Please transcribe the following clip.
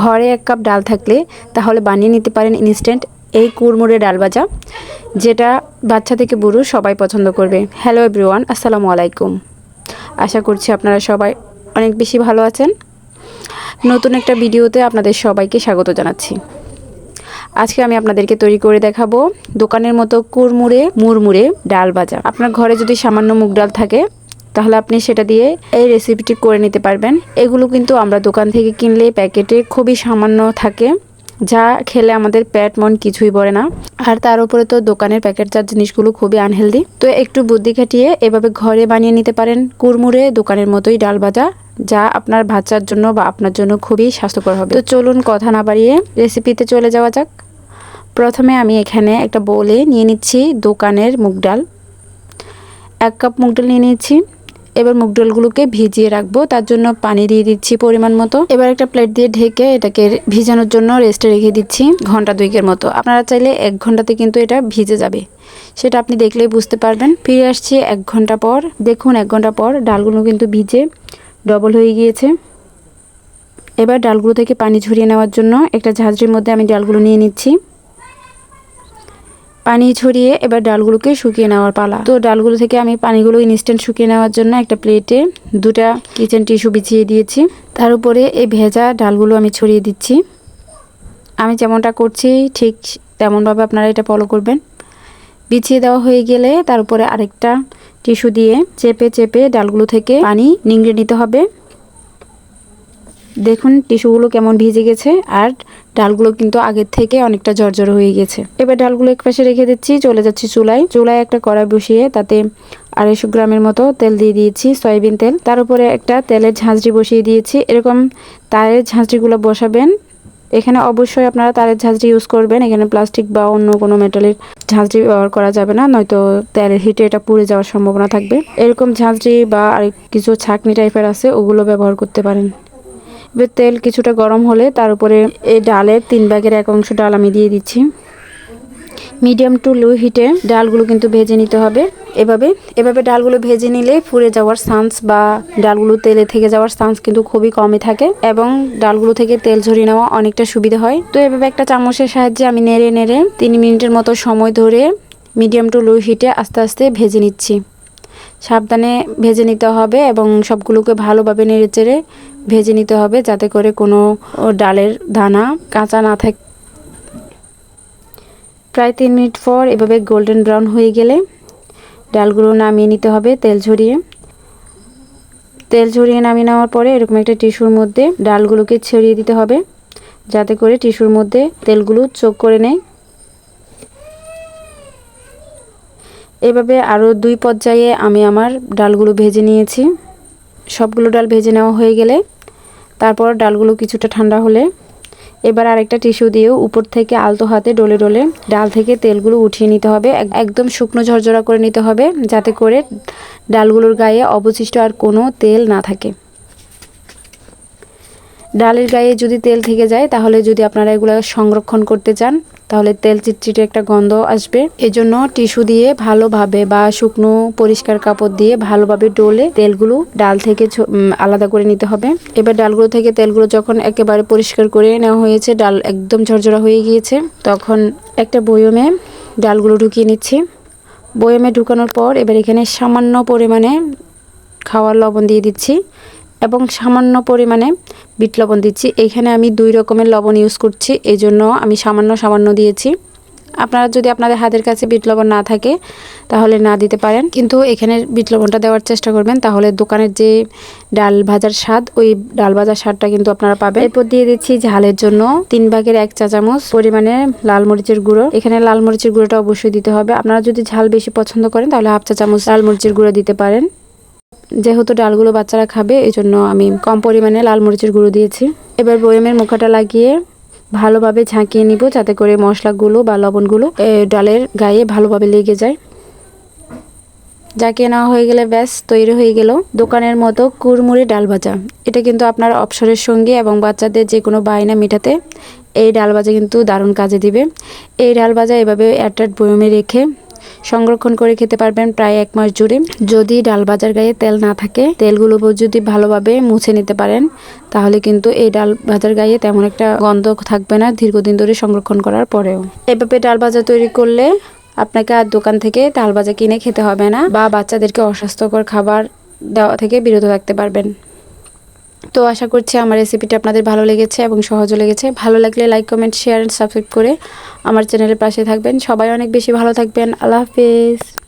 ঘরে এক কাপ ডাল থাকলে তাহলে বানিয়ে নিতে পারেন ইনস্ট্যান্ট এই কুড়মুড়ে ডাল ভাজা, যেটা বাচ্চা থেকে বুড়ো সবাই পছন্দ করবে। হ্যালো এভরিওয়ান আসসালামু আলাইকুম। আশা করছি আপনারা সবাই অনেক বেশি ভালো আছেন। নতুন একটা ভিডিওতে আপনাদের সবাইকে স্বাগত জানাচ্ছি। আজকে আমি আপনাদেরকে তৈরি করে দেখাবো দোকানের মতো কুড়মুড়ে মুড়মুড়ে ডাল ভাজা। আপনার ঘরে যদি সামান্য মুগ ডাল থাকে তাহলে আপনি সেটা দিয়ে এই রেসিপিটি করে নিতে পারবেন। এগুলো কিন্তু আমরা দোকান থেকে কিনলে প্যাকেটে খুবই সামান্য থাকে, যা খেলে আমাদের প্যাট মন কিছুই পড়ে না। আর তার উপরে তো দোকানের প্যাকেটজাত জিনিসগুলো খুবই আনহেলদি তো একটু বুদ্ধি খাটিয়ে এভাবে ঘরে বানিয়ে নিতে পারেন। কুড়মুড়ে দোকানের মতোই ডাল ভাজা, যা আপনার বাচ্চার জন্য বা আপনার জন্য খুবই স্বাস্থ্যকর হবে। তো চলুন কথা না বাড়িয়ে রেসিপিতে চলে যাওয়া যাক। প্রথমে আমি এখানে একটা বোলে নিয়ে নিচ্ছি দোকানের মুগ ডাল। এক কাপ মুগ ডাল নিয়ে নিচ্ছি এবার মুগ ডালগুলোকে ভিজিয়ে রাখব। তার জন্য পানি দিয়ে দিচ্ছি পরিমাণ মতো। এবার একটা প্লেট দিয়ে ঢেকে এটাকে ভিজানোর জন্য রেস্টে রেখে দিচ্ছি ঘণ্টা দুইকের মতো। আপনারা চাইলে এক ঘন্টাতে কিন্তু এটা ভিজে যাবে। সেটা আপনি দেখলেই বুঝতে পারবেন। ফিরে আসছি এক ঘণ্টা পর। দেখুন এক ঘণ্টা পর ডালগুলো কিন্তু ভিজে ডবল হয়ে গিয়েছে। এবার ডালগুলো থেকে পানি ঝরিয়ে নেওয়ার জন্য একটা ঝাঁঝরির মধ্যে আমি ডালগুলো নিয়ে নিচ্ছি। পানি ছড়িয়ে এবার ডালগুলোকে শুকিয়ে নেওয়ার পালা। তো ডালগুলো থেকে আমি পানিগুলো ইনস্ট্যান্ট শুকিয়ে নেওয়ার জন্য একটা প্লেটে দুটা কিচেন টিস্যু বিছিয়ে দিয়েছি। তার উপরে এই ভেজা ডালগুলো আমি ছড়িয়ে দিচ্ছি। আমি যেমনটা করছি ঠিক তেমনভাবে আপনারা এটা ফলো করবেন। বিছিয়ে দেওয়া হয়ে গেলে তার উপরে আরেকটা টিস্যু দিয়ে চেপে চেপে ডালগুলো থেকে পানি নিংড়ে নিতে হবে। দেখুন টিস্যুগুলো কেমন ভিজে গেছে আর ডালগুলো কিন্তু আগের থেকে অনেকটা জর্জর হয়ে গেছে। এবার ডালগুলো এক পাশে রেখে দিচ্ছি, চলে যাচ্ছি চুলায়। চুলায় একটা কড়াই বসিয়ে তাতে আড়াইশো গ্রামের মতো তেল দিয়ে দিয়েছি, সয়াবিন তেল। তার উপরে একটা তেলের ঝাঁঝরি বসিয়ে দিয়েছি। এরকম তারের ঝাঁঝরিগুলো বসাবেন। এখানে অবশ্যই আপনারা তারের ঝাঁঝরি ইউজ করবেন। এখানে প্লাস্টিক বা অন্য কোনো মেটালের ঝাঁঝরি ব্যবহার করা যাবে না, নয়তো তেলের হিটে এটা পুড়ে যাওয়ার সম্ভাবনা থাকবে। এরকম ঝাঁঝরি বা আর কিছু ছাকনি টাইপের আছে, ওগুলো ব্যবহার করতে পারেন। তেল কিছুটা গরম হলে তার উপরে এই ডালের তিন ভাগের এক অংশ ডাল আমি দিয়ে দিচ্ছি। মিডিয়াম টু লো হিটে ডালগুলো কিন্তু ভেজে নিতে হবে। এভাবে এভাবে ডালগুলো ভেজে নিলে পুড়ে যাওয়ার চান্স বা ডালগুলো তেলে থেকে যাওয়ার চান্স কিন্তু খুবই কমই থাকে এবং ডালগুলো থেকে তেল ঝরিয়ে নেওয়া অনেকটা সুবিধা হয়। তো এভাবে একটা চামচের সাহায্যে আমি নেড়ে নেড়ে তিন মিনিটের মতো সময় ধরে মিডিয়াম টু লো হিটে আস্তে আস্তে ভেজে নিচ্ছি। সাবধানে ভেজে নিতে হবে এবং সবগুলোকে ভালোভাবে নেড়ে চেড়ে ভেজে নিতে হবে যাতে করে কোনো ডালের দানা কাঁচা না থাকে প্রায় তিন মিনিট পর এভাবে গোল্ডেন ব্রাউন হয়ে গেলে ডালগুলো নামিয়ে নিতে হবে তেল ঝরিয়ে। তেল ঝরিয়ে নামিয়ে নেওয়ার পরে এরকম একটা টিস্যুর মধ্যে ডালগুলোকে ছড়িয়ে দিতে হবে যাতে করে টিস্যুর মধ্যে তেলগুলো চোখ করে নেয়। এভাবে আরও দুই পর্যায়ে আমি আমার ডালগুলো ভেজে নিয়েছি। সবগুলো ডাল ভেজে নেওয়া হয়ে গেলে তারপর ডালগুলো কিছুটা ঠান্ডা হলে এবার আরেকটা টিস্যু দিয়েও উপর থেকে আলতো হাতে ডলে ডলে ডাল থেকে তেলগুলো উঠিয়ে নিতে হবে। একদম শুকনো ঝরঝরা করে নিতে হবে যাতে করে ডালগুলোর গায়ে অবশিষ্ট আর কোনো তেল না থাকে। ডালের গায়ে যদি তেল থেকে যায়, তাহলে যদি আপনারা এগুলো সংরক্ষণ করতে চান, তাহলে তেল চিটচিটে একটা গন্ধ আসবে। এজন্য টিস্যু দিয়ে ভালোভাবে বা শুকনো পরিষ্কার কাপড় দিয়ে ভালোভাবে ডলে তেলগুলো ডাল থেকে আলাদা করে নিতে হবে। এবার ডালগুলো থেকে তেলগুলো যখন একেবারে পরিষ্কার করে নেওয়া হয়েছে, ডাল একদম ঝরঝরা হয়ে গিয়েছে, তখন একটা বয়মে ডালগুলো ঢুকিয়ে নিচ্ছি। বয়মে ঢুকানোর পর এবার এখানে সামান্য পরিমাণে খাওয়ার লবণ দিয়ে দিচ্ছি। এবং সামান্য পরিমাণে বিট লবণ দিচ্ছি। এখানে আমি দুই রকমের লবণ ইউজ করছি, এই জন্য আমি সামান্য সামান্য দিয়েছি। আপনারা যদি আপনাদের হাতের কাছে বিট লবণ না থাকে, তাহলে না দিতে পারেন। কিন্তু এখানে বিট লবণটা দেওয়ার চেষ্টা করবেন, তাহলে দোকানের যে ডাল ভাজার স্বাদ, ওই ডাল ভাজার স্বাদটা কিন্তু আপনারা পাবেন। এরপর দিয়ে দিচ্ছি ঝালের জন্য তিন ভাগের এক চা চামচ পরিমাণে লাল মরিচের গুঁড়ো। এখানে লাল মরিচের গুঁড়োটা অবশ্যই দিতে হবে। আপনারা যদি ঝাল বেশি পছন্দ করেন, তাহলে হাফ চা চামচ লাল মরিচের গুঁড়ো দিতে পারেন। যেহেতু ডালগুলো বাচ্চারা খাবে এই জন্য আমি কম পরিমাণে লাল মরিচের গুঁড়ো দিয়েছি। এবার বয়মের মুখাটা লাগিয়ে ভালোভাবে ঝাঁকিয়ে নিব যাতে করে মশলাগুলো বা লবণগুলো ডালের গায়ে ভালোভাবে লেগে যায়। ঝাঁকিয়ে নেওয়া হয়ে গেলে ব্যাস, তৈরি হয়ে গেল দোকানের মতো কুড়মুড়ে ডাল ভাজা। এটা কিন্তু আপনার অপসরের সঙ্গে এবং বাচ্চাদের যে কোনো বায়না মেটাতে এই ডাল ভাজা কিন্তু দারুণ কাজে দিবে। এই ডাল ভাজা এভাবে এয়ারটাইট বয়মে রেখে সংরক্ষণ করে খেতে পারবেন প্রায় এক মাস জুড়ে। যদি ডাল ভাজার গায়ে তেল না থাকে, তেলগুলো যদি ভালোভাবে মুছে নিতে পারেন, তাহলে কিন্তু এই ডাল ভাজার গায়ে তেমন একটা গন্ধ থাকবে না দীর্ঘদিন ধরে সংরক্ষণ করার পরেও। এভাবে ডাল ভাজা তৈরি করলে আপনাকে আর দোকান থেকে ডাল ভাজা কিনে খেতে হবে না বা বাচ্চাদেরকে অস্বাস্থ্যকর খাবার দেওয়া থেকে বিরত থাকতে পারবেন। তো আশা করছি আমার রেসিপিটা আপনাদের ভালো লেগেছে এবং সহজও লেগেছে। ভালো লাগলে like comment share and subscribe করে আমার চ্যানেলের পাশে থাকবেন। সবাই অনেক বেশি ভালো থাকবেন। আল্লাহ হাফিজ।